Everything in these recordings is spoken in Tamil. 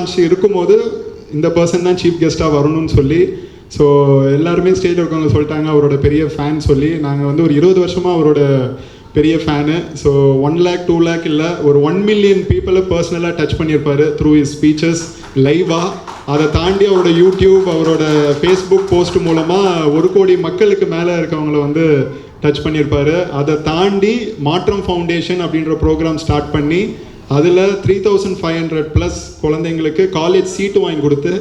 லான்ச் இருக்கும்போது இந்த பர்சன் தான் சீஃப் கெஸ்ட்டாக வரணும்னு சொல்லி ஸோ எல்லாருமே ஸ்டேஜில் இருக்கவங்க சொல்லிட்டாங்க. அவரோட பெரிய ஃபேன் சொல்லி நாங்கள் வந்து ஒரு இருபது வருஷமாக அவரோட பெரிய fan so one lakh two lakh இல்லை ஒரு ஒன் மில்லியன் பீப்புளை பர்சனலாக டச் பண்ணியிருப்பார் த்ரூ இஸ் ஸ்பீச்சஸ் லைவாக அதை தாண்டி அவரோட யூடியூப் அவரோட ஃபேஸ்புக் போஸ்ட் மூலமாக ஒரு கோடி மக்களுக்கு மேலே இருக்கவங்கள வந்து டச் பண்ணியிருப்பார். அதை தாண்டி மாற்றம் ஃபவுண்டேஷன் அப்படின்ற ப்ரோக்ராம் ஸ்டார்ட் பண்ணி அதில் three thousand five hundred plus குழந்தைங்களுக்கு காலேஜ் சீட்டு வாங்கி கொடுத்து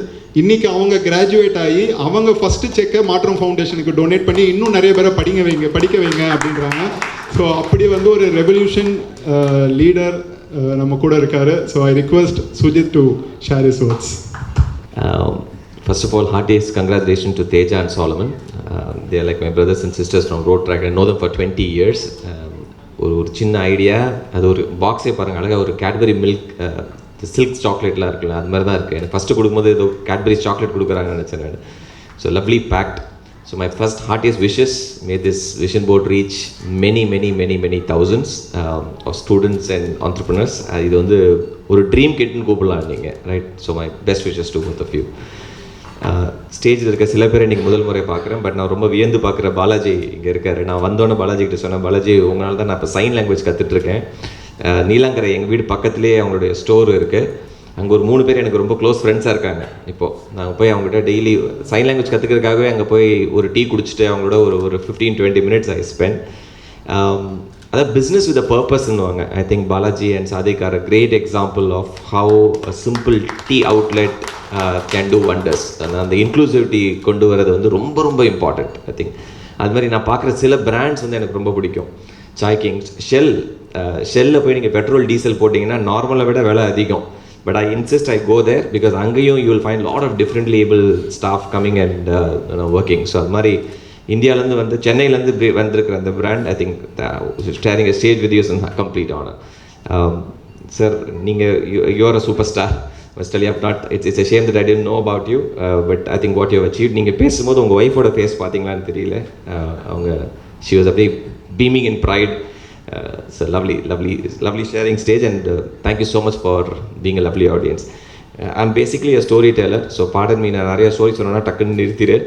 இன்றைக்கி அவங்க கிராஜுவேட் ஆகி அவங்க ஃபஸ்ட்டு செக்கை மாற்றம் ஃபவுண்டேஷனுக்கு டொனேட் பண்ணி இன்னும் நிறைய பேரை படிங்க வைங்க படிக்க வைங்க அப்படின்றாங்க. ஸோ அப்படி வந்து ஒரு ரெவல்யூஷன் லீடர் uh, uh, நம்ம கூட இருக்காரு. So I request Sujith to share his words first of all heartiest congratulation to Teja and Solomon they're like my brothers and sisters from Rotaract from know them for twenty years ஒரு ஒரு சின்ன ஐடியா அது ஒரு பாக்ஸே பாருங்கள் அழகாக ஒரு கேட்பரி மில்க் சில்க் சாக்லேட்லாம் இருக்குல்ல அது மாதிரி தான் இருக்குது எனக்கு ஃபஸ்ட்டு கொடுக்கும்போது ஏதோ கேட்பரி சாக்லேட் கொடுக்குறாங்கன்னு நினச்சேன் நான். So lovely packed so my first heartiest wishes may this vision board reach many many many many thousands of students and entrepreneurs இது வந்து ஒரு ட்ரீம் கிட்னு கூப்பிடலாம் நீங்கள் right so my best wishes to both of you ஸ்டேஜில் இருக்க சில பேரை இன்றைக்கி முதல் முறை பார்க்குறேன் பட் நான் ரொம்ப வியந்து பார்க்குற பாலாஜி இங்கே இருக்காரு. நான் வந்தோன்னே பாலாஜி கிட்ட சொன்னேன் பாலாஜி உங்களால் தான் நான் இப்போ சைன் லாங்குவேஜ் கற்றுட்ருக்கேன் நீலாங்கரை எங்கள் வீடு பக்கத்துலேயே அவங்களுடைய ஸ்டோர் இருக்குது அங்கே ஒரு மூணு பேர் எனக்கு ரொம்ப க்ளோஸ் ஃப்ரெண்ட்ஸாக இருக்காங்க. இப்போது நாங்கள் போய் அவங்ககிட்ட டெய்லி சைன் லாங்குவேஜ் கற்றுக்கிறதுக்காகவே அங்கே போய் ஒரு டீ குடிச்சிட்டு அவங்களோட ஒரு ஒரு fifteen twenty minutes I spend அதாவது business with a பர்பஸ்ன்னுவாங்க I think Balaji and Sadiq are a great example of how a simple tea outlet can do wonders அந்த இன்க்ளூசிவிட்டி கொண்டு வரது வந்து ரொம்ப ரொம்ப இம்பார்ட்டண்ட் ஐ திங்க் அது மாதிரி நான் பார்க்குற சில பிராண்ட்ஸ் வந்து எனக்கு ரொம்ப பிடிக்கும். சாய் கிங்ஸ் ஷெல் ஷெல்லில் போய் நீங்கள் பெட்ரோல் டீசல் போட்டிங்கன்னா நார்மலை விட விலை அதிகம். But I insist I go there because அங்கேயும் you will find lot of different label staff coming and working so அது மாதிரி இந்தியாவிலேருந்து வந்து சென்னையிலேருந்து வந்திருக்கிற அந்த brand I think sharing stage with us complete ஆன சார் நீங்கள் you are a super star ஸ்டலி how not it's it's shame that I tend know about you but I think what you achieve நீங்கள் பேசும்போது உங்கள் ஒய்ஃபோட ஃபேஸ் பார்த்தீங்களான்னு தெரியல. அவங்க ஷி வாஸ் அப்படியே beaming in pride sir lovely lovely lovely sharing stage and thank you so much for being a lovely audience I'm basically a storyteller so pardon me நான் நிறைய ஸ்டோரி சொன்னேன்னா டக்குன்னு நிறுத்திடு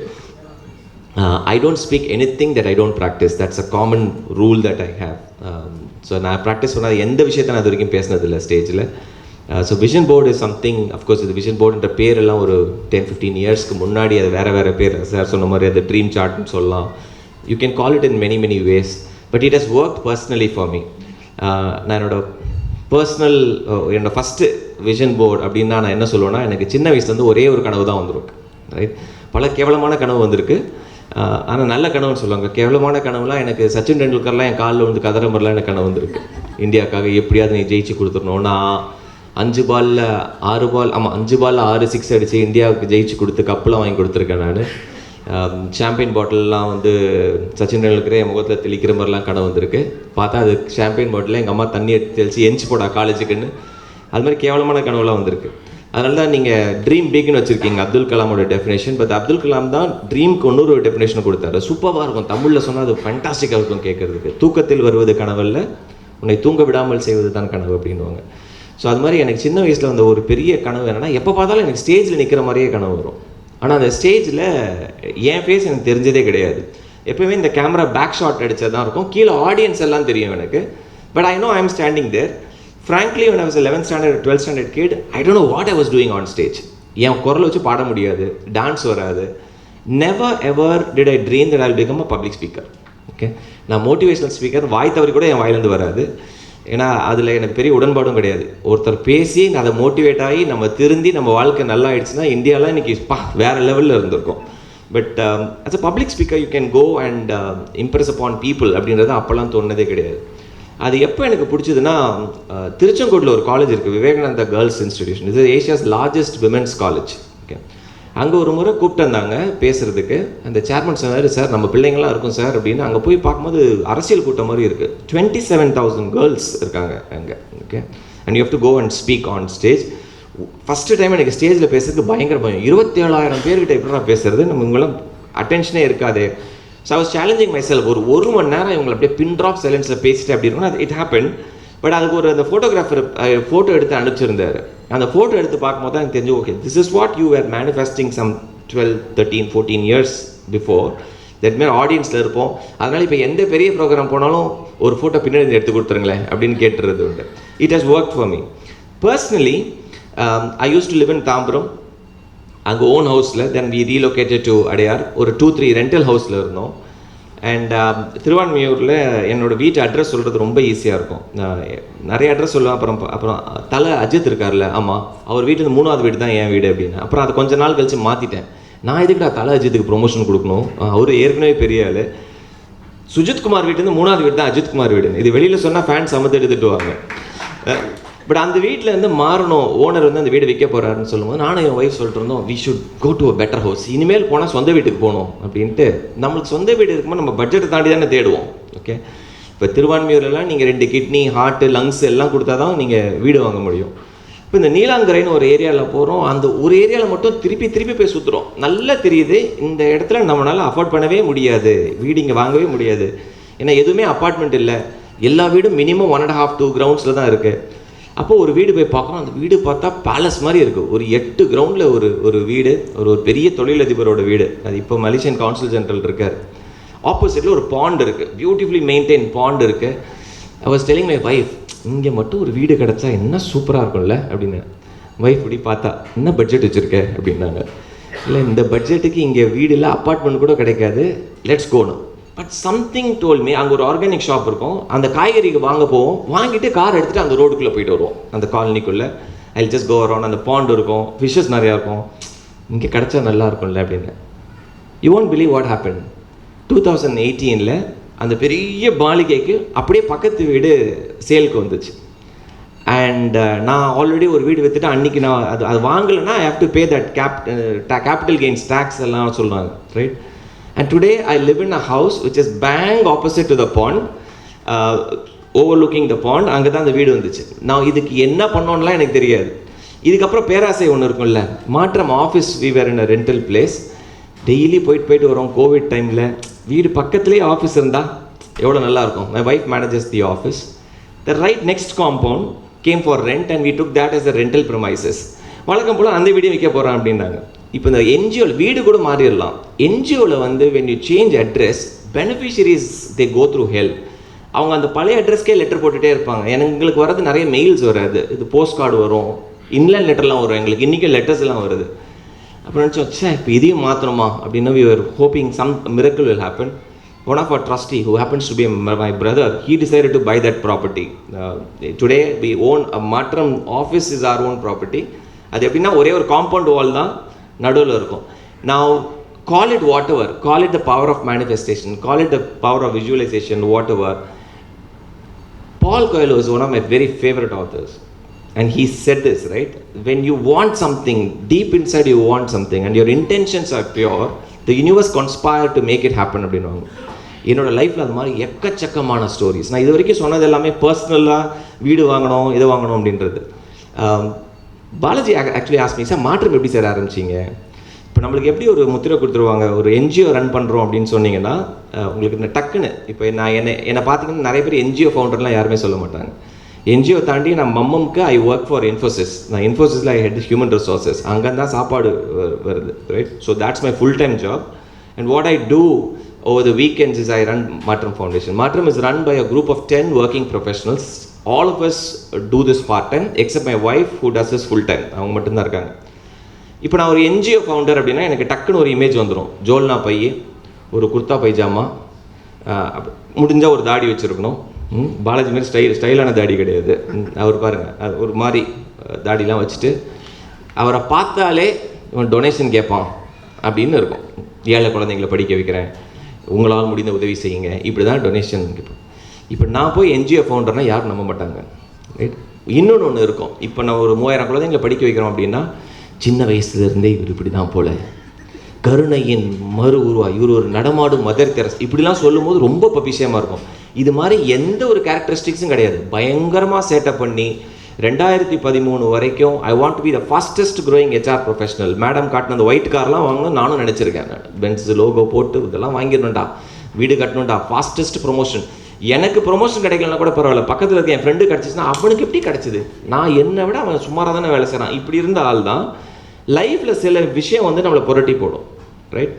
I don't speak anything that I don't practise that's a common rule that I have so நான் ப்ராக்டிஸ் பண்ணாத எந்த விஷயத்தை நான் uh, இது வரைக்கும் பேசினதில்லை ஸ்டேஜில் so vision board is something of course இது விஷன் போர்டுன்ற பேரெல்லாம் ஒரு டென் ஃபிஃப்டீன் இயர்ஸ்க்கு முன்னாடி அது வேறு வேறு பேர். சார் சொன்ன மாதிரி அது ட்ரீம் சார்ட்னு சொல்லலாம். You can call it in many many ways but it has work personally for me நான் என்னோட பர்சனல் என்னோடய ஃபஸ்ட்டு விஷன் போர்டு அப்படின்னா நான் என்ன சொல்லுவேன்னா எனக்கு சின்ன வயசுலேருந்து ஒரே ஒரு கனவு தான் வந்திருக்கு ரைட் பல கேவலமான கனவு வந்திருக்கு. ஆனால் நல்ல கனவுன்னு சொல்லுவாங்க. கேவலமான கனவுலாம் எனக்கு சச்சின் டெண்டுல்கர்லாம் என் காலில் வந்து கதற மாதிரிலாம் எனக்கு கனவு வந்திருக்கு. இந்தியாவுக்காக எப்படியாவது நீ ஜெயிச்சு கொடுத்துடணும். நான் அஞ்சு பாலில் ஆறு பால் ஆமாம் அஞ்சு பாலில் ஆறு சிக்ஸ் அடித்து இந்தியாவுக்கு ஜெயிச்சு கொடுத்து கப்பெலாம் வாங்கி கொடுத்துருக்கேன் நான். சாம்பியன் பாட்டிலெலாம் வந்து சச்சின் டெண்டுல்கரே என் முகத்தில் தெளிக்கிற மாதிரிலாம் கனவு வந்திருக்கு. பார்த்தா அது சாம்பியன் பாட்டிலில் எங்கள் அம்மா தண்ணி எடுத்து தெளிச்சு எஞ்சி போடா காலேஜுக்குன்னு அது மாதிரி கேவலமான கனவுலாம் வந்திருக்கு. அதனால தான் நீங்கள் ட்ரீம் பிக்னு வச்சுருக்கீங்க அப்துல் கலாமோட டெஃபினேஷன் பட் அப்துல் கலாம் தான் ட்ரீம்க்கு இன்னொரு டெஃபினேஷன் கொடுத்தாரு. சூப்பராக இருக்கும். தமிழில் சொன்னால் அது ஃபண்டாஸ்டிக்காக இருக்கும் கேட்குறதுக்கு. தூக்கத்தில் வருவது கனவல்ல உன்னை தூங்க விடாமல் செய்வது தான் கனவு அப்படின்னுவாங்க. ஸோ அது மாதிரி எனக்கு சின்ன வயசில் வந்த ஒரு பெரிய கனவு என்னென்னா எப்போ பார்த்தாலும் எனக்கு ஸ்டேஜில் நிற்கிற மாதிரியே கனவு வரும். ஆனால் அந்த ஸ்டேஜில் என் ஃபேஸ் எனக்கு தெரிஞ்சதே கிடையாது. எப்போயுமே இந்த கேமரா பேக் ஷாட் அடிச்சது தான் இருக்கும். கீழே ஆடியன்ஸ் எல்லாம் தெரியும் எனக்கு. But I know I am standing there frankly when I was 11th standard twelfth standard kid I don't know what I was doing on stage என் குரல் வச்சு பாட முடியாது டான்ஸ் வராது. Never ever did I dream that I'll become a public speaker okay நான் மோட்டிவேஷனல் ஸ்பீக்கர் வாய் தவறி கூட என் வாயிலேருந்து வராது. ஏன்னா அதில் எனக்கு பெரிய உடன்பாடும் கிடையாது. ஒருத்தர் பேசி நான் அதை மோட்டிவேட் ஆகி நம்ம திருந்தி நம்ம வாழ்க்கை நல்லா ஆயிடுச்சுன்னா இந்தியாவில் இன்றைக்கி பா வேற லெவலில் இருந்திருக்கும். But as a public speaker you can go and impress upon people அப்படின்றது அப்போல்லாம் தோணுனதே கிடையாது. அது எப்போ எனக்கு பிடிச்சதுன்னா திருச்செங்கோட்டில் ஒரு காலேஜ் இருக்குது விவேகானந்தா கேர்ள்ஸ் இன்ஸ்டிடியூஷன் இது Asia's largest women's college okay அங்கே ஒரு முறை கூப்பிட்டு வந்தாங்க பேசுகிறதுக்கு அந்த சேர்மன் சொன்னார் சார் நம்ம பிள்ளைங்களாம் இருக்கும் சார் அப்படின்னு. அங்கே போய் பார்க்கும்போது அரசியல் கூட்டம் மாதிரி இருக்குது டுவெண்ட்டி செவன் தௌசண்ட் கேர்ள்ஸ் இருக்காங்க அங்கே. Okay and you have to go and speak on stage first time எனக்கு ஸ்டேஜில் பேசுறதுக்கு பயங்கர பயம். இருபத்தேழாயிரம் பேர்கிட்ட எப்படி நான் பேசுறது? நம்ம இவங்களாம் அட்டென்ஷனே இருக்காது. So I challenging myself ஒரு ஒரு மணி நேரம் இவங்களை அப்படியே பின் ட்ராப் சைலன்ஸில் பேசிட்டு அப்படி அது இட் ஹேப்பன் பட் அதுக்கு ஒரு அந்த ஃபோட்டோகிராஃபர் ஃபோட்டோ எடுத்து அனுப்பிச்சிருந்தாரு. அந்த ஃபோட்டோ எடுத்து பார்க்கும்போது தான் எனக்கு தெரிஞ்சு okay this is what you are manifesting some twelve thirteen fourteen years before that மாரி ஆடியன்ஸில் இருப்போம். அதனால் இப்போ எந்த பெரிய ப்ரோக்ராம் போனாலும் ஒரு ஃபோட்டோ பின்னாடி எடுத்து கொடுத்துருங்களேன் அப்படின்னு கேட்டுறது உண்டு. It has work for me personally I use to live in Tambaram அங்கே ஓன் ஹவுஸில் then we relocated to Adyar. ஒரு டூ த்ரீ ரெண்டல் ஹவுஸில் இருந்தோம். அண்ட் um, திருவான்மையூரில் என்னோட வீட்டு அட்ரஸ் சொல்கிறது ரொம்ப ஈஸியாக இருக்கும். நான் நிறைய அட்ரஸ் சொல்லுவேன். அப்புறம் அப்புறம் தலை அஜித் இருக்கார்ல ஆமாம் அவர் வீட்டு மூணாவது வீடு தான் என் வீடு அப்படின்னு. அப்புறம் அதை கொஞ்ச நாள் கழித்து மாற்றிட்டேன் நான் எதுக்குடா தலை அஜித்துக்கு ப்ரொமோஷன் கொடுக்கணும்? அவர் ஏற்கனவே பெரிய ஆள். சுஜித் குமார் வீட்டுலேருந்து மூணாவது வீடு தான் அஜித் குமார் வீடு இது வெளியில் சொன்னால் ஃபேன்ஸ் எடுத்துகிட்டு வருவார் பட் அந்த வீட்டில் இருந்து மாறணும். ஓனர் வந்து அந்த வீடு விற்க போகிறாருன்னு சொல்லும்போது நானும் என் ஒய்ஃப் சொல்லிட்டு இருந்தோம் we should go to a better house இனிமேல் போனால் சொந்த வீட்டுக்கு போகணும். அப்படின்ட்டு நம்மளுக்கு சொந்த வீடு இருக்கும்போது நம்ம பட்ஜெட்டை தாண்டி தானே தேடுவோம். ஓகே இப்போ திருவான்மையூர்லாம் நீங்கள் ரெண்டு கிட்னி ஹார்ட்டு லங்ஸ் எல்லாம் கொடுத்தா தான் நீங்கள் வீடு வாங்க முடியும். இப்போ இந்த நீலாங்கரைன்னு ஒரு ஏரியாவில் போகிறோம் அந்த ஒரு ஏரியாவில் மட்டும் திருப்பி திருப்பி போய் சுற்றுறோம் நல்லா தெரியுது. இந்த இடத்துல நம்மளால் அஃபோர்ட் பண்ணவே முடியாது. வீடு இங்கே வாங்கவே முடியாது. ஏன்னா எதுவுமே அப்பார்ட்மெண்ட் இல்லை. எல்லா வீடும் minimum one and half two கிரவுண்ட்ஸில் தான் இருக்குது அப்போ ஒரு வீடு போய் பார்க்குறோம். அந்த வீடு பார்த்தா பேலஸ் மாதிரி இருக்குது ஒரு எட்டு கிரவுண்டில் ஒரு ஒரு வீடு ஒரு ஒரு பெரிய தொழிலதிபரோட வீடு. அது இப்போ மலேசியன் கவுன்சில் ஜென்ரல் இருக்கார். ஆப்போசிட்டில் ஒரு பாண்ட் இருக்குது பியூட்டிஃபுல்லி மெயின்டைன் பாண்ட் இருக்குது I was telling my wife இங்கே மட்டும் ஒரு வீடு கிடச்சா என்ன சூப்பராக இருக்கும்ல? அப்படின்னு. ஒய்ஃப் இப்படி பார்த்தா என்ன பட்ஜெட் வச்சுருக்க? அப்படின்னாங்க. இல்லை இந்த பட்ஜெட்டுக்கு இங்கே வீடு இல்லை அப்பார்ட்மெண்ட் கூட கிடைக்காது. லெட்ஸ் கோணும் பட் சம்திங் டோல் மீ அங்கே ஒரு ஆர்கானிக் ஷாப் இருக்கும். அந்த காய்கறிக்கு வாங்க போவோம். வாங்கிட்டு கார் எடுத்துகிட்டு அந்த ரோடுக்குள்ளே போயிட்டு வருவோம். அந்த காலனிக்குள்ளே ஐ ஜஸ்ட் கோ அரௌண்ட் அந்த பாண்ட் இருக்கும். ஃபிஷ்ஷஸ் நிறையா இருக்கும். இங்கே கிடச்சா நல்லா இருக்கும்ல அப்படின்னு. You won't believe what happen two thousand எயிட்டீனில் அந்த பெரிய மாளிகைக்கு அப்படியே பக்கத்து வீடு சேலுக்கு வந்துச்சு. அண்ட் uh, நான் ஆல்ரெடி ஒரு வீடு விற்றுட்டு அன்றைக்கி நான் அது அது வாங்கலைன்னா I have to pay that cap capital gains tax எல்லாம் சொல்லுவாங்க right and today I live in a house which is bang opposite to the pond overlooking the pond அங்கே தான் அந்த வீடு வந்துச்சு. நான் இதுக்கு என்ன பண்ணோன்னெலாம் எனக்கு தெரியாது. இதுக்கப்புறம் பேராசை ஒன்று இருக்கும்ல. Maatram office we were in a rental place daily போயிட்டு போயிட்டு வரோம். கோவிட் டைமில் வீடு பக்கத்துலேயே ஆஃபீஸ் இருந்தால் எவ்வளோ நல்லாயிருக்கும்? My wife manages the office the right next compound came for rent and we took that is the rental premises வழக்கம் போல் அந்த வீடியோ விற்க போகிறேன் அப்படின்னாங்க. இப்போ இந்த என்ஜிஓவில் வீடு கூட மாறிடலாம். என்ஜிஓவில் வந்து when you change address beneficiaries they go through help அவங்க அந்த பழைய அட்ரஸ்க்கே லெட்டர் போட்டுகிட்டே இருப்பாங்க. எங்களுக்கு வர்றது நிறைய மெயில்ஸ் வராது. இது போஸ்ட் கார்டு வரும் இன்லைன் லெட்டர்லாம் வரும். எங்களுக்கு இன்றைக்கும் லெட்டர்ஸ் எல்லாம் வருது. அப்புறம் நினச்சோம் சே இப்போ இதையும் மாற்றணுமா அப்படின்னா we are hoping some miracle will happen one of our trustee who happens to be my brother he decide to buy that property today we own Maatram office is our own property அது எப்படின்னா ஒரே ஒரு காம்பவுண்ட் வால் தான். நடுவில் இருக்கும் நான் call it whatever call it the power of manifestation call it the power of visualisation whatever Paulo Coelho was one of my very favourite authors and he said this, right when you want something deep inside you want something and your intentions are pure, the universe conspires to make it happen அப்படின்வாங்க என்னோட லைஃப்பில் அது மாதிரி எக்கச்சக்கமான ஸ்டோரிஸ் நான் இது வரைக்கும் சொன்னது எல்லாமே பர்சனலாக வீடு வாங்கணும் இதை வாங்கணும் அப்படின்றது Balaji actually asked me sir Maatram எப்படி சார் ஆரம்பிச்சிங்க? இப்போ நம்மளுக்கு எப்படி ஒரு முத்திரை கொடுத்துருவாங்க? ஒரு என்ஜிஓ ரன் பண்ணுறோம் அப்படின்னு சொன்னீங்கன்னா உங்களுக்கு இந்த டக்குன்னு இப்போ நான் என்னை என்னை பார்த்தீங்கன்னா நிறைய பேர் என்ஜிஓ ஃபவுண்டர்லாம் யாருமே சொல்ல மாட்டாங்க. என்ஜிஓ தாண்டி நான் மம்மம்க்கு ஐ ஒர்க் ஃபார் இன்ஃபோசிஸ் நான் இன்ஃபோசிஸில் ஐ ஹெட் ஹியூமன் ரிசோர்ஸஸ் அங்கே தான் சாப்பாடு வருது right so that's my full time job and what I do over the weekends is I run Matram Foundation. Matram is run by a group of 10 working professionals. All of us uh, do this part time, except my wife who does this full time. அவங்க மட்டும்தான் இருக்காங்க இப்போ நான் ஒரு என்ஜிஓ ஃபவுண்டர் அப்படின்னா எனக்கு டக்குன்னு ஒரு இமேஜ் வந்துடும் ஜோல்னா பைய ஒரு குர்தா பைஜாமா முடிஞ்சால் ஒரு தாடி வச்சுருக்கணும் ம், பாலாஜி மாதிரி ஸ்டைல் ஸ்டைலான தாடி கிடையாது அவர் பாருங்கள் அது ஒரு மாதிரி தாடிலாம் வச்சுட்டு அவரை பார்த்தாலே இவன் டொனேஷன் கேட்பான் அப்படின்னு இருக்கும் ஏழை குழந்தைங்களை படிக்க வைக்கிறேன் உங்களால் முடிந்த உதவி செய்யுங்க. இப்படி தான் டொனேஷன் கேட்போம் இப்போ நான் போய் என்ஜிஓ ஃபவுண்டர்னால் யாரும் நம்ப மாட்டாங்க. ரைட் இன்னொன்று ஒன்று இருக்கும். இப்போ நான் ஒரு மூவாயிரம் குழந்தைங்களை படிக்க வைக்கிறோம் அப்படின்னா சின்ன வயசுலேருந்தே இவர் இப்படி தான் போல. கருணையின் மறு உருவா இவர் ஒரு நடமாடும் மதர் தெரஸ் இப்படிலாம் சொல்லும்போது ரொம்ப பபிஷயமாக இருக்கும். இது மாதிரி எந்த ஒரு கேரக்டரிஸ்டிக்ஸும் கிடையாது. பயங்கரமாக சேட்டப் பண்ணி ரெண்டாயிரத்தி பதிமூணு வரைக்கும் I want to be the fastest growing HR professional madam காட்டின அந்த ஒயிட் கார்லாம் வாங்கணும் நானும் நினச்சிருக்கேன். பென்ஸ் லோகோ போட்டு இதெல்லாம் வாங்கிடணும்டா. வீடு கட்டணும்டா. ஃபாஸ்டஸ்ட் ப்ரொமோஷன் எனக்கு ப்ரொமோஷன் கிடைக்கலனா கூட பரவாயில்ல. பக்கத்தில் இருக்க என் ஃப்ரெண்டு கிடச்சிச்சுன்னா அவனுக்கு எப்படி கிடச்சிது? நான் என்னை விட அவன் சுமாராக தானே வேலை செய்கிறான் இப்படி இருந்த ஆள் தான் லைஃப்பில் சில விஷயம் வந்து நம்மளை புரட்டி போடும். Right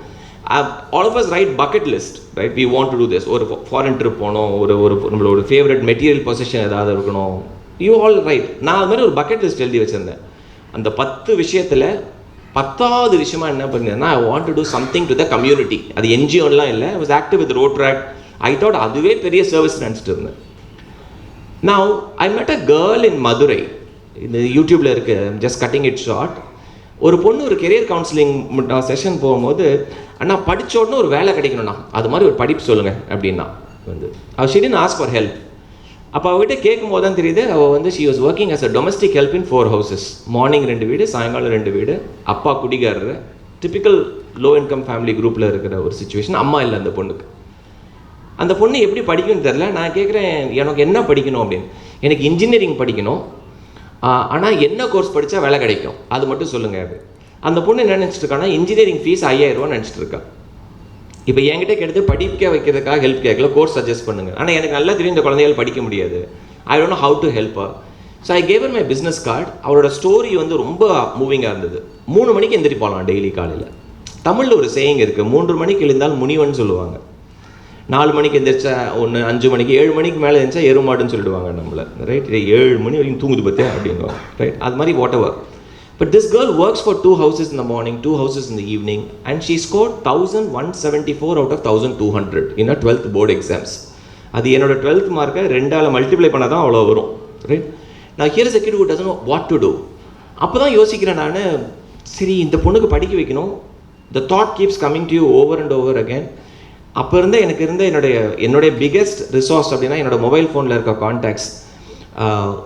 all of us right bucket list right we want to do this ஒரு ஃபாரின் ட்ரிப் போகணும் ஒரு ஒரு நம்மளோட ஃபேவரட் மெட்டீரியல் பொசிஷன் ஏதாவது இருக்கணும். யூ ஆல் ரைட் நான் அது மாதிரி ஒரு பக்கெட் லிஸ்ட் எழுதி வச்சுருந்தேன். அந்த பத்து விஷயத்தில் பத்தாவது விஷயமா என்ன பண்ணிருந்தேன்னா I want to do something to the community அது என்ஜிஓலாம் இல்லை. Was active with Rotaract I thought அதுவே பெரிய சர்வீஸ் நினச்சிட்டு இருந்தேன். நவ் ஐ மெட் அ கேர்ள் இன் மதுரை இந்த யூடியூப்பில் இருக்கு. ஜஸ்ட் கட்டிங் இட் ஷார்ட் ஒரு பொண்ணு ஒரு கெரியர் கவுன்சிலிங் செஷன் போகும்போது அண்ணா படிச்ச உடனே ஒரு வேலை கிடைக்கணும்ண்ணா. அது மாதிரி ஒரு படிப்பு சொல்லுங்கள் அப்படின்னா வந்து அவள் ஷிடின் ஆஸ்க் ஃபார் ஹெல்ப் அப்போ அவகிட்ட கேட்கும் போது தான் தெரியுது அவள் வந்து she was working as a domestic help in four houses morning ரெண்டு வீடு சாயங்காலம் ரெண்டு வீடு. அப்பா குடிகாரர். டிப்பிக்கல் லோ இன்கம் ஃபேமிலி குரூப்பில் இருக்கிற ஒரு சுச்சுவேஷன் அம்மா இல்லை அந்த பொண்ணுக்கு. அந்த பொண்ணு எப்படி படிக்கும்னு தெரில நான் கேட்குறேன் எனக்கு என்ன படிக்கணும்? அப்படின்னு. எனக்கு இன்ஜினியரிங் படிக்கணும். ஆனால் என்ன கோர்ஸ் படித்தா வேலை கிடைக்கும்? அது மட்டும் சொல்லுங்கள் அது. அந்த பொண்ணு என்ன நினச்சிட்டு இருக்கான்னா இன்ஜினியரிங் ஃபீஸ் ஐயாயிரரூவா நினச்சிட்டு இருக்கா. இப்போ என்கிட்ட கேட்டது படிக்க வைக்கிறதுக்காக ஹெல்ப் கேட்கல கோர்ஸ் சஜஸ்ட் பண்ணுங்க. ஆனால் எனக்கு நல்லா தெரியும் இந்த குழந்தைகள் படிக்க முடியாது. I don't know how to help so I gave my business card அவரோட ஸ்டோரி வந்து ரொம்ப மூவிங்காக இருந்தது. மூணு மணிக்கு எந்திரிப்பாளாம் டெய்லி காலையில். தமிழில் ஒரு சேயிங் இருக்குது மூன்று மணிக்கு எழுந்தால் முனிவன் சொல்லுவாங்க. நாலு மணிக்கு எந்திரிச்சா ஒன்று அஞ்சு மணிக்கு ஏழு மணிக்கு மேலே எழுந்திரிச்சா எருமாடுன்னு சொல்லிடுவாங்க நம்மளை. ரைட் ஏழு மணி வரைக்கும் தூங்குது பார்த்தேன் அப்படின்வாங்க ரைட் அது மாதிரி whatever but this girl works for two houses in the morning two houses in the evening and she score thousand one seventy four out of thousand two hundred in twelfth board exams அது என்னோட டுவெல்த் மார்க்கை ரெண்டால் மல்டிப்ளை பண்ணால் தான் அவ்வளோ வரும் ரைட் நான் here is a kid who doesn't what to do அப்போ தான் யோசிக்கிறேன் நான் சரி இந்த பொண்ணுக்கு படிக்க வைக்கணும். The thought keeps coming to you over and over again அப்போ இருந்த எனக்கு இருந்த என்னுடைய என்னுடைய பிக்கெஸ்ட் ரிசோர்ஸ் அப்படின்னா என்னோடய மொபைல் ஃபோனில் இருக்க கான்டாக்ட்ஸ்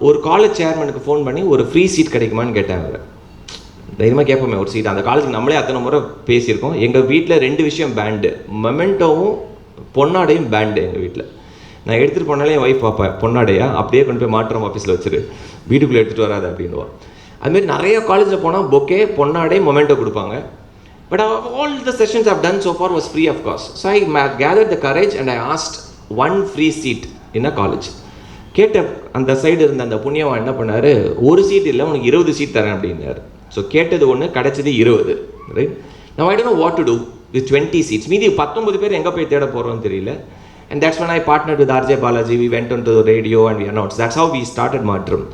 ஒரு காலேஜ் சேர்மனுக்கு ஃபோன் பண்ணி ஒரு ஃப்ரீ சீட் கிடைக்குமான்னு கேட்டேன் அவர். தைரியமாக கேட்போமே ஒரு சீட் அந்த காலேஜுக்கு நம்மளே அத்தனை முறை பேசியிருக்கோம். எங்கள் வீட்டில் ரெண்டு விஷயம் பேண்டு மொமெண்டோவும் பொன்னாடையும் பேண்டு எங்கள் வீட்டில் நான் எடுத்துகிட்டு போனாலே என் ஒய்ஃப் பார்ப்பேன் பொன்னாடையா? அப்படியே கொண்டு போய் மாற்றம் ஆஃபீஸில் வச்சிரு வீட்டுக்குள்ளே எடுத்துகிட்டு வராது அப்படின்வா அதுமாரி நிறைய காலேஜில் போனால் பொக்கே பொன்னாடை மொமெண்டோ கொடுப்பாங்க. But all the sessions have done so far was free of cost so I I gather the courage and and one free seat in seat college கேட்ட அந்த சைடு இருந்த அந்த புண்ணியவன் என்ன பண்ணார்? ஒரு சீட் இல்லை உனக்கு இருபது சீட் தரேன் அப்படின்னாரு. ஸோ கேட்டது ஒன்று கிடைச்சது இருபது. ரைட் நான் I don't what to do with twenty seats மீதி பத்தொன்பது பேர் எங்கே போய் தேட போகிறோம்னு தெரியல. And that's when I partner with RJ Balaji we went on to radio and we announce that's how we started Maatram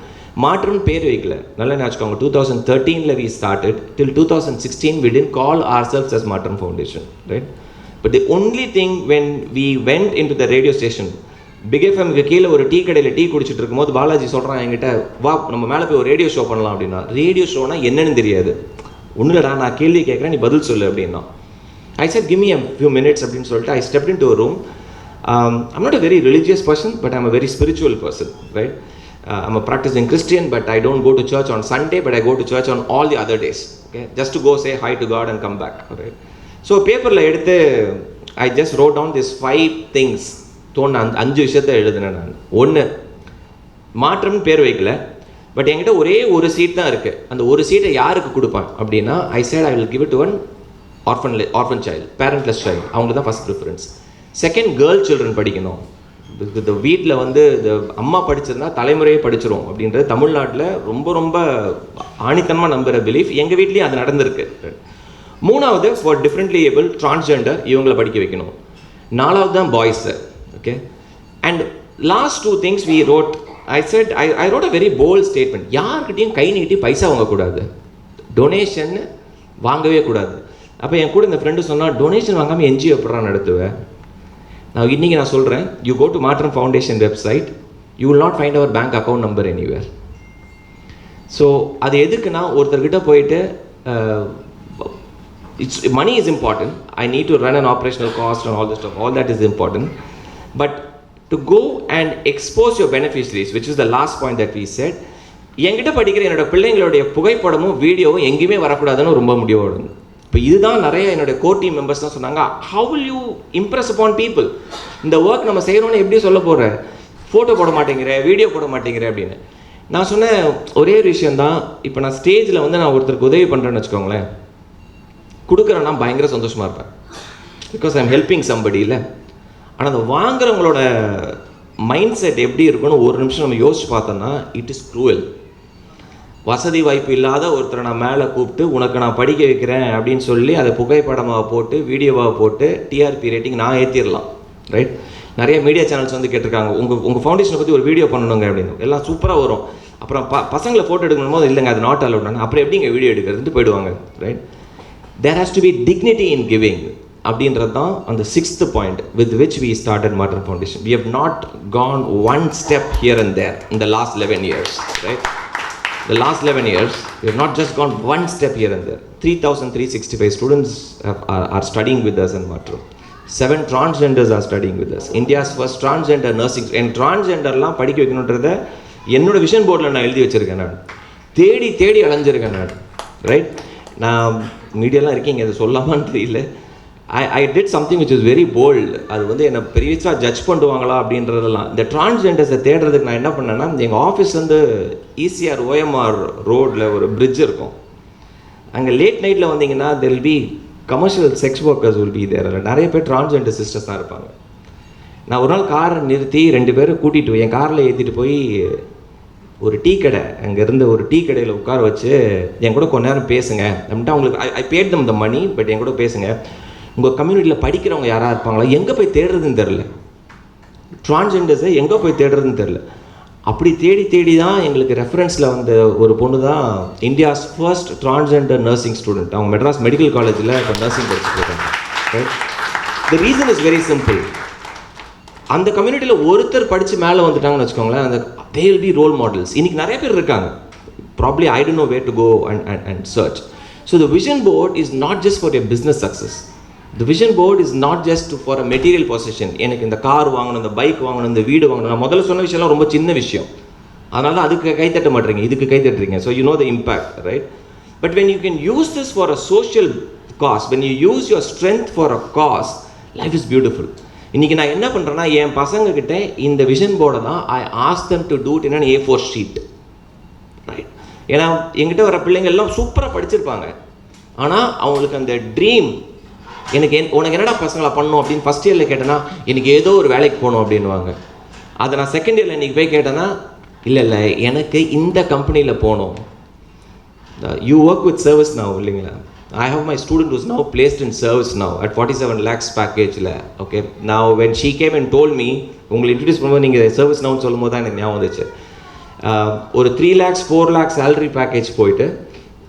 Maatram பேர் வைக்கல. நல்லா வச்சுக்கோங்க. Two thousand தேர்ட்டீனில் we started till two thousand sixteen we didn't call ourselves as Maatram foundation right but the only thing when we went in to the radio station பிகேஃபேமுக்கு கீழே ஒரு டீ கடையில் டீ குடிச்சிட்டு இருக்கும்போது பாலாஜி சொல்கிறான் என்கிட்ட வா நம்ம மேலே போய் ஒரு ரேடியோ ஷோ பண்ணலாம் அப்படின்னா ரேடியோ ஷோனா என்னன்னு தெரியாது ஒன்றும் நான் கேள்வி கேட்குறேன் நீ பதில் சொல்லு அப்படின்னா I sir give me a few minutes அப்படின்னு சொல்லிட்டு I step in to room I'm not a very religious person but I'm a very spiritual person right I'm a practising Christian but I don't go to church on Sunday but I go to church on all the other days okay just go say hi to God and come back right so பேப்பரில் எடுத்து I just wrote down this five things தோணு அந்த அஞ்சு விஷயத்த எழுதினேன் நான். ஒன்று மாற்றம்னு பேர் வைக்கல பட் என்கிட்ட ஒரே ஒரு சீட் தான் இருக்குது அந்த ஒரு சீட்டை யாருக்கு கொடுப்பேன் அப்படின்னா I said I will give it one orphan orphan child parentless child அவங்களுக்கு தான் first preference second girl children படிக்கணும். இந்த வீட்டில் வந்து இந்த அம்மா படிச்சிருந்தா தலைமுறையே படிச்சிரும் அப்படின்றது தமிழ்நாட்டில் ரொம்ப ரொம்ப ஆணித்தனமாக நம்புகிற பிலீஃப் எங்கள் வீட்லேயும் அது நடந்திருக்கு. மூணாவது ஃபார் டிஃப்ரெண்ட்லி ஏபிள் டிரான்ஸ்ஜெண்டர் இவங்களை படிக்க வைக்கணும். நாலாவது தான் boys okay and last two things we wrote I said I I wrote a very bold statement யார்கிட்டையும் கை நீட்டி பைசா வாங்கக்கூடாது. டொனேஷன் வாங்கவே கூடாது. அப்போ என் கூட இந்த ஃப்ரெண்டு சொன்னால் டொனேஷன் வாங்காமல் என்ஜிஓ எப்படா நடத்துவேன் நான் இன்றைக்கி நான் சொல்கிறேன் you go to Maatram foundation website you will not find our bank account number anywhere so அது எதுக்குன்னா ஒருத்தர்கிட்ட போயிட்டு it's money is important I need to run an operational cost and all the stuff all that is important but to go and expose your beneficiaries which is the last point that we set என்கிட்ட படிக்கிற என்னோட பிள்ளைங்களுடைய புகைப்படமும் வீடியோவும் எங்கேயுமே வரக்கூடாதுன்னு ரொம்ப முடிவோடு இப்போ இதுதான் நிறைய என்னுடைய கோர் டீம் மெம்பர்ஸ் தான் சொன்னாங்க how will you impress upon people இந்த ஒர்க் நம்ம செய்கிறோன்னு எப்படி சொல்ல போகிற ஃபோட்டோ போட மாட்டேங்கிற வீடியோ போட மாட்டேங்கிற அப்படின்னு. நான் சொன்ன ஒரே ஒரு விஷயந்தான் இப்போ நான் ஸ்டேஜில் வந்து நான் ஒருத்தருக்கு உதவி பண்ணுறேன்னு வச்சுக்கோங்களேன். கொடுக்குறேன்னா பயங்கர சந்தோஷமாக இருப்பேன். பிகாஸ் ஐம் ஹெல்பிங் சம்படி இல்லை? ஆனால் அந்த வாங்குறவங்களோட மைண்ட் செட் எப்படி இருக்குன்னு ஒரு நிமிஷம் நம்ம யோசிச்சு பார்த்தோம்னா இட் இஸ் க்ரூவல் வசதி வாய்ப்பு இல்லாத ஒருத்தரை நான் மேலே கூப்பிட்டு உனக்கு நான் படிக்க வைக்கிறேன் அப்படின்னு சொல்லி அதை புகைப்படமாக போட்டு வீடியோவாக போட்டு டிஆர்பி ரேட்டிங் நான் ஏற்றிடலாம் ரைட் நிறைய மீடியா சேனல்ஸ் வந்து கேட்டிருக்காங்க. உங்கள் உங்கள் ஃபவுண்டேஷனை பற்றி ஒரு வீடியோ பண்ணணுங்க அப்படின்னு. எல்லாம் சூப்பராக வரும். அப்புறம் ப பசங்களை ஃபோட்டோ எடுக்கணும் போது இல்லைங்க அது நாட் அலவுட் அப்புறம் எப்படிங்க வீடியோ எடுக்கிறதுன்ட்டு போயிடுவாங்க right there has to be dignity in giving அப்படின்றது தான் அந்த sixth point with which we started modern foundation we have not gone one step here and there இந்த last eleven years right the last 11 years, we have not just gone one step here three thousand three students five students are studying with us in Matru. Seven transgenders are studying with us. India's first transgender nursing. என் டிரான்ஸ்ஜெண்டர்லாம் படிக்க வைக்கணுன்றத என்னோட விஷன் போர்டில் நான் எழுதி வச்சுருக்கேன் நான் தேடி தேடி அலைஞ்சிருக்கேன் நான் ரைட் நான் மீடியாலாம் இருக்கீங்க அதை சொல்லாமான்னு தெரியல I I did something which is very bold அது வந்து என்னை பெரியஸாக ஜட்ஜ் பண்ணுவாங்களா அப்படின்றதெல்லாம். இந்த டிரான்ஸ்ஜெண்டர்ஸை தேடுறதுக்கு நான் என்ன பண்ணேன்னா எங்கள் ஆஃபீஸ்லேருந்து ஈசிஆர் ஓஎம்ஆர் ரோடில் ஒரு பிரிட்ஜ் இருக்கும். அங்கே லேட் நைட்டில் வந்தீங்கன்னா there'll be commercial sex workers will be there நிறைய பேர் டிரான்ஸ்ஜெண்டர் சிஸ்டர்ஸ் தான் இருப்பாங்க. நான் ஒரு நாள் காரை நிறுத்தி ரெண்டு பேரும் கூட்டிகிட்டு போய் என் காரில் ஏற்றிட்டு போய் ஒரு டீ கடை அங்கே இருந்த ஒரு டீ கடையில் உட்கார வச்சு என் கூட கொஞ்ச நேரம் பேசுங்க. அப்படின்ட்டு அவங்களுக்கு ஐ ஐ bad them the money but என் கூட பேசுங்க. உங்கள் கம்யூனிட்டியில் படிக்கிறவங்க யாராக இருப்பாங்களா? எங்கே போய் தேடுறதுன்னு தெரில டிரான்ஸ்ஜெண்டர்ஸை எங்கே போய் தேடுறதுன்னு தெரில அப்படி தேடி தேடி தான் எங்களுக்கு ரெஃபரன்ஸில் வந்த ஒரு பொண்ணு தான் India's first transgender nursing student அவங்க மெட்ராஸ் மெடிக்கல் காலேஜில் இப்போ நர்சிங் படிச்சுருக்காங்க the reason is very simple அந்த கம்யூனிட்டியில் ஒருத்தர் படித்து மேலே வந்துட்டாங்கன்னு வச்சுக்கோங்களேன் அந்த they will be role models இன்றைக்கி நிறைய பேர் இருக்காங்க. Probably I don't know way to go and and and church so the vision board is not just for a business success the vision board is not just for a material position எனக்கு இந்த கார் வாங்கணும் இந்த பைக் வாங்கணும் இந்த வீடு வாங்கணும். நான் முதல்ல சொன்ன விஷயம்லாம் ரொம்ப சின்ன விஷயம். அதனால அதுக்கு கை தட்ட இதுக்கு கை தட்டுறீங்க. So you know the impact right but when you can use this for a social cause when you use your strength for a cause life is beautiful இன்றைக்கி நான் என்ன பண்ணுறேன்னா என் பசங்கக்கிட்ட இந்த விஷன் போர்டை தான் I ask them to do it in A four sheet right ஏன்னா எங்கிட்ட வர பிள்ளைங்க எல்லாம் சூப்பராக படிச்சிருப்பாங்க. ஆனால் அவங்களுக்கு அந்த ட்ரீம் எனக்கு என் உனக்கு என்னடா பசங்களை பண்ணணும் அப்படின்னு ஃபஸ்ட் இயரில் கேட்டேன்னா எனக்கு ஏதோ ஒரு வேலைக்கு போகணும் அப்படின்வாங்க அதை நான் செகண்ட் இயரில் இன்றைக்கி போய் கேட்டேன்னா இல்லை இல்லை எனக்கு இந்த கம்பெனியில் போகணும். You work with service now இல்லைங்களா? I have my student is now placed in service now at forty seven lakhs பேக்கேஜில் okay நான் when she came and told me உங்களை இன்ட்ரடியூஸ் பண்ணும்போது நீங்கள் சர்வீஸ் நவுன்னு சொல்லும் போது தான் எனக்கு ஞாபகம் வந்துச்சு. ஒரு three lakhs four lakhs salary package போயிட்டு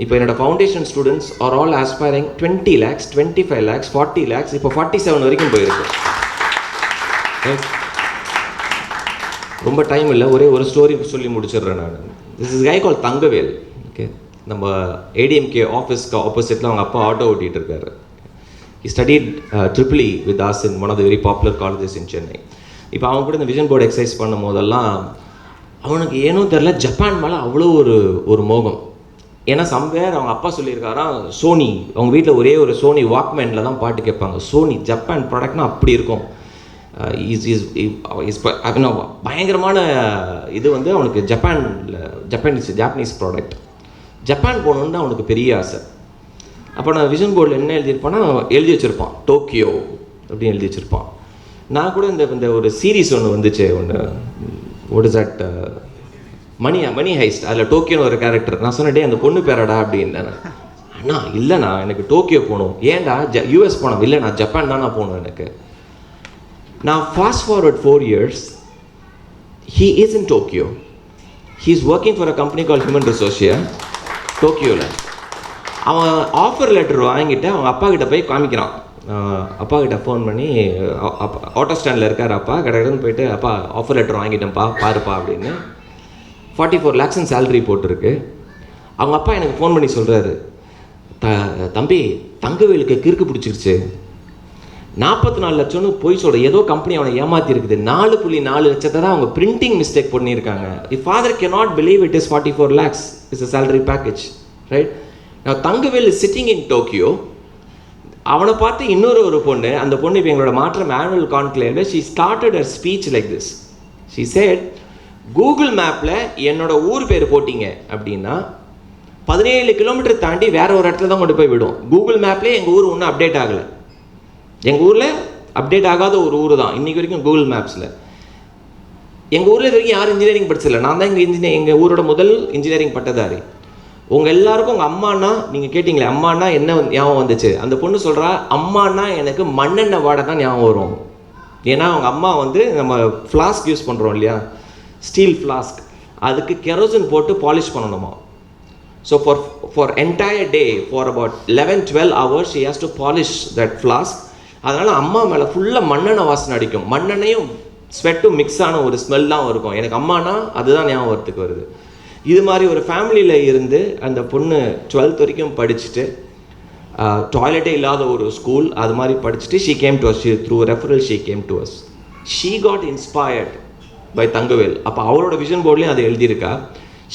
இப்போ என்னோடய foundation students are all aspiring twenty lakhs twenty five lakhs forty lakhs இப்போ ஃபார்ட்டி செவன் வரைக்கும் போயிருக்கு. ரொம்ப டைம் இல்லை. ஒரே ஒரு ஸ்டோரி சொல்லி முடிச்சிடுறேன் நான். This is guy called Thangavel okay நம்ம ஏடிஎம்கே ஆஃபீஸ்க்கு ஆப்போசிட்டில் அவங்க அப்பா ஆட்டோ ஓட்டிகிட்டு இருக்காரு. He studied triply with us in us in one of the very popular இப்போ அவங்க கூட இந்த விஷன் போர்டு எக்ஸசைஸ் பண்ணும் போதெல்லாம் அவனுக்கு ஏனும் தெரில ஜப்பான் மேலே அவ்வளோ ஒரு ஒரு மோகம். ஏன்னா சம்வேர் அவங்க அப்பா சொல்லியிருக்காராம் சோனி அவங்க வீட்டில் ஒரே ஒரு சோனி வாக்மேனில் தான் பாட்டு கேட்பாங்க. சோனி ஜப்பான் ப்ராடக்ட்னா அப்படி இருக்கும். இஸ் இஸ் இஸ் பயங்கரமான இது வந்து அவனுக்கு ஜப்பானில் ஜப்பானீஸ் ஜாப்பனீஸ் ப்ராடக்ட் ஜப்பான் போகணுன்னு அவனுக்கு பெரிய ஆசை. அப்போ நான் விஷன் போர்டில் என்ன எழுதியிருப்பான்னா எழுதி வச்சுருப்பான். டோக்கியோ அப்படின்னு எழுதி வச்சுருப்பான். நான் கூட இந்த இந்த ஒரு சீரீஸ் ஒன்று வந்துச்சு ஒன்று what is at money money heist அதில் டோக்கியோன்னு ஒரு கேரக்டர் நான் சொன்னேன் அந்த பொண்ணு பேரடா அப்படின்னேன் அண்ணா இல்லைண்ணா எனக்கு டோக்கியோ போகணும். ஏன்டா ஜ யூஎஸ் போனோம் இல்லைண்ணா ஜப்பான் தான் நான் போகணும் எனக்கு. நான் fast forward four years he is in Tokyo he is working for a company call human Resocia டோக்கியோவில் அவன் ஆஃபர் லெட்டர் வாங்கிட்டு அவங்க அப்பா கிட்ட போய் காமிக்கிறான். அப்பா கிட்ட ஃபோன் பண்ணி அப்பா ஆட்டோ ஸ்டாண்டில் இருக்கார் அப்பா. கடைன்னு போயிட்டு அப்பா ஆஃபர் லெட்டர் வாங்கிட்டேன்ப்பா பாருப்பா அப்படின்னு. ஃபார்ட்டி ஃபோர் லேக்ஸுன்னு சேலரி போட்டிருக்கு. அவங்க அப்பா எனக்கு ஃபோன் பண்ணி சொல்கிறாரு த தம்பி தங்கவேலுக்கு கிறுக்கு பிடிச்சிருச்சு. நாற்பத்தி நாலு லட்சம்னு போய் சொல்கிற ஏதோ கம்பெனி அவனை ஏமாத்திருக்குது. நாலு புள்ளி நாலு லட்சத்தை தான் அவங்க பிரிண்டிங் மிஸ்டேக் பண்ணியிருக்காங்க. If father can not believe it is forty four lakhs is a salary package right நான் தங்கவேல் சிட்டிங் இன் டோக்கியோ அவனை பார்த்து இன்னொரு ஒரு பொண்ணு அந்த பொண்ணு இப்போ எங்களோட Maatram annual கான்க்ளேவில் she started her speech like this she said Google மேப்பில் என்னோட ஊர் பேர் போட்டிங்க அப்படின்னா பதினேழு கிலோமீட்டர் தாண்டி வேறு ஒரு இடத்துல தான் கொண்டு போய் விடும். கூகுள் மேப்லேயே எங்கள் ஊர் ஒன்றும் அப்டேட் ஆகலை. எங்கள் ஊரில் அப்டேட் ஆகாத ஒரு ஊர் தான். இன்றைக்கி வரைக்கும் கூகுள் மேப்ஸில் எங்கள் ஊரில் இது வரைக்கும் யாரும் இன்ஜினியரிங் படிச்சதில்ல. நான் தான் எங்கள் இன்ஜினியர் எங்கள் ஊரோட முதல் இன்ஜினியரிங் பட்டதாரி. உங்கள் எல்லாருக்கும் உங்கள் அம்மானா நீங்கள் கேட்டிங்களே அம்மானா என்ன ஞாபகம் வந்துச்சு? அந்த பொண்ணு சொல்கிறா அம்மானா எனக்கு மண்ணெண்ணெய் வாடை தான் ஞாபகம் வரும். ஏன்னா அவங்க அம்மா வந்து நம்ம ஃப்ளாஸ்க் யூஸ் பண்ணுறோம் இல்லையா? ஸ்டீல் ஃப்ளாஸ்க் அதுக்கு கெரோசின் போட்டு பாலிஷ் பண்ணணுமா? So for for entire day for about eleven twelve hours she has to polish that flask அதனால் அம்மா மேலே ஃபுல்லாக மண்ணெண்ணெய் வாசனை அடிக்கும். மண்ணெண்ணையும் ஸ்வெட்டும் மிக்ஸ் ஆன ஒரு ஸ்மெல் தான் இருக்கும். எனக்கு அம்மானா அதுதான் ஞாபகத்துக்கு வருது. இது மாதிரி ஒரு ஃபேமிலியில் இருந்து அந்த பொண்ணு டுவெல்த் வரைக்கும் படிச்சுட்டு டாய்லெட்டே இல்லாத ஒரு ஸ்கூல் அது மாதிரி படிச்சுட்டு she came to us through referral she came to us she got inspired by Thangavel அப்போ அவரோட விஷன் போர்ட்லேயும் அதை எழுதியிருக்கா.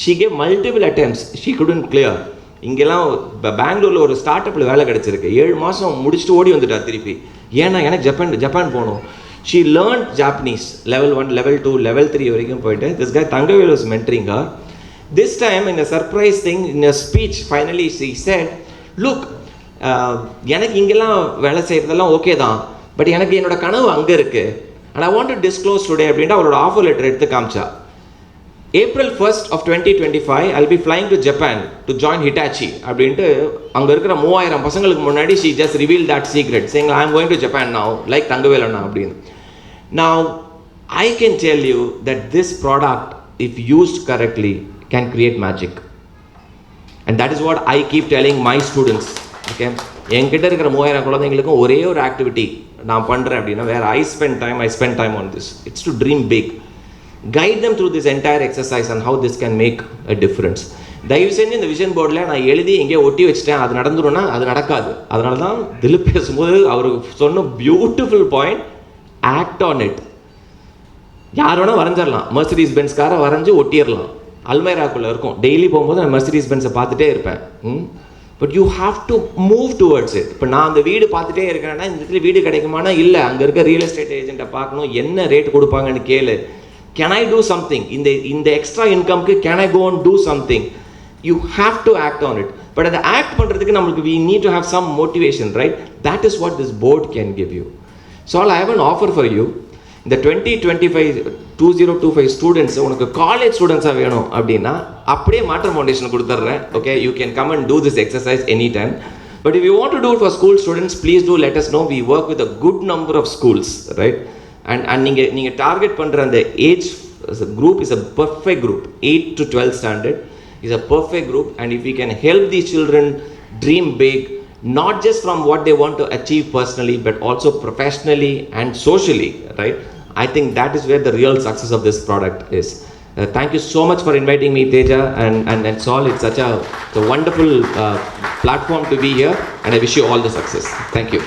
She gave multiple attempts she couldn't clear இங்கெல்லாம் இப்போ பெங்களூரில் ஒரு ஸ்டார்ட் அப்பில் வேலை கிடச்சிருக்கு. ஏழு மாதம் முடிச்சுட்டு ஓடி வந்துட்டா திருப்பி. ஏன்னா எனக்கு ஜப்பான் ஜப்பான் போகணும். She learn Japanese level one level two level three வரைக்கும் போயிட்டு திஸ் கை தங்கவேல் வாஸ் மென்ட்ரிங்கா திஸ் டைம் இந்த surprise thing in a speech finally she said look எனக்கு இங்கெல்லாம் வேலை செய்கிறதெல்லாம் ஓகே தான். பட் எனக்கு என்னோட கனவு அங்கே இருக்குது and I want to disclose today அப்படின்ட்டு அவரோட ஆஃபர் லெட்டர் எடுத்து காமிச்சா. April first of twenty twenty five I'll be flying to Japan to join Hitachi அப்படின்ட்டு அங்கே இருக்கிற மூவாயிரம் பசங்களுக்கு முன்னாடி she just reveal that secret saying I am going to Japan now like தங்கவேலண்ணா அப்படின்னு. Now I can tell you that this product if used correctly can create magic and that is what I keep telling my students okay என்கிட்ட இருக்கிற மூவாயிரம் குழந்தைங்களுக்கும் ஒரே ஒரு ஆக்டிவிட்டி நான் பண்ணுறேன் அப்படின்னா வேறு I spend time I spend time on this it's to dream big guide them through this entire exercise and how this can make a difference தயவு செஞ்சு இந்த விஷன் போர்டில் நான் எழுதி எங்கேயோ ஒட்டி வச்சுட்டேன். அது நடந்துரும்னா அது நடக்காது. அதனால தான் திலீப் பேசும்போது அவர் சொன்ன beautiful point act on it யார் வேணால் வரைஞ்சிடலாம் மர்சிடிஸ் பென்ஸ் காரை வரைஞ்சி ஒட்டிடலாம் அல்மைராக்குள்ளே இருக்கும். டெய்லி போகும்போது நான் மெர்சிடிஸ் பென்ஸை பார்த்துட்டே இருப்பேன். But you have to move towards it இப்போ நான் அந்த வீடு பார்த்துட்டே இருக்கிறேன்னா இந்த இடத்துல வீடு கிடைக்குமானா? இல்லை. அங்கே இருக்க ரியல் எஸ்டேட் ஏஜென்ட்டை பார்க்கணும். என்ன ரேட் கொடுப்பாங்கன்னு கேளு. கேன் ஐ டூ சம்திங் இந்த இந்த extra இன்கம்க்கு can I go and do something you have to act on it but அதை ஆக்ட் பண்ணுறதுக்கு நம்மளுக்கு we need to have some motivation right that is what this board can give you so all I have an offer for you இந்த twenty twenty five two zero two five students உனக்கு காலேஜ் ஸ்டூடெண்ட்ஸாக வேணும் அப்படின்னா அப்படியே மாற்றம் ஃபவுண்டேஷன் கொடுத்துட்றேன் okay you can come and do this exercise any time but if you want to do for school students please do let us know we work with a good number of schools right and and நீங்கள் நீங்கள் டார்கெட் பண்ணுற அந்த age group is a perfect group eight to twelfth standard is a perfect group and if we can help these children dream big not just from what they want to achieve personally but also professionally and socially right i think that is where the real success of this product is Uh, thank you so much for inviting me teja and and that's all. It's such a, a wonderful uh, platform to be here and i wish you all the success. Thank you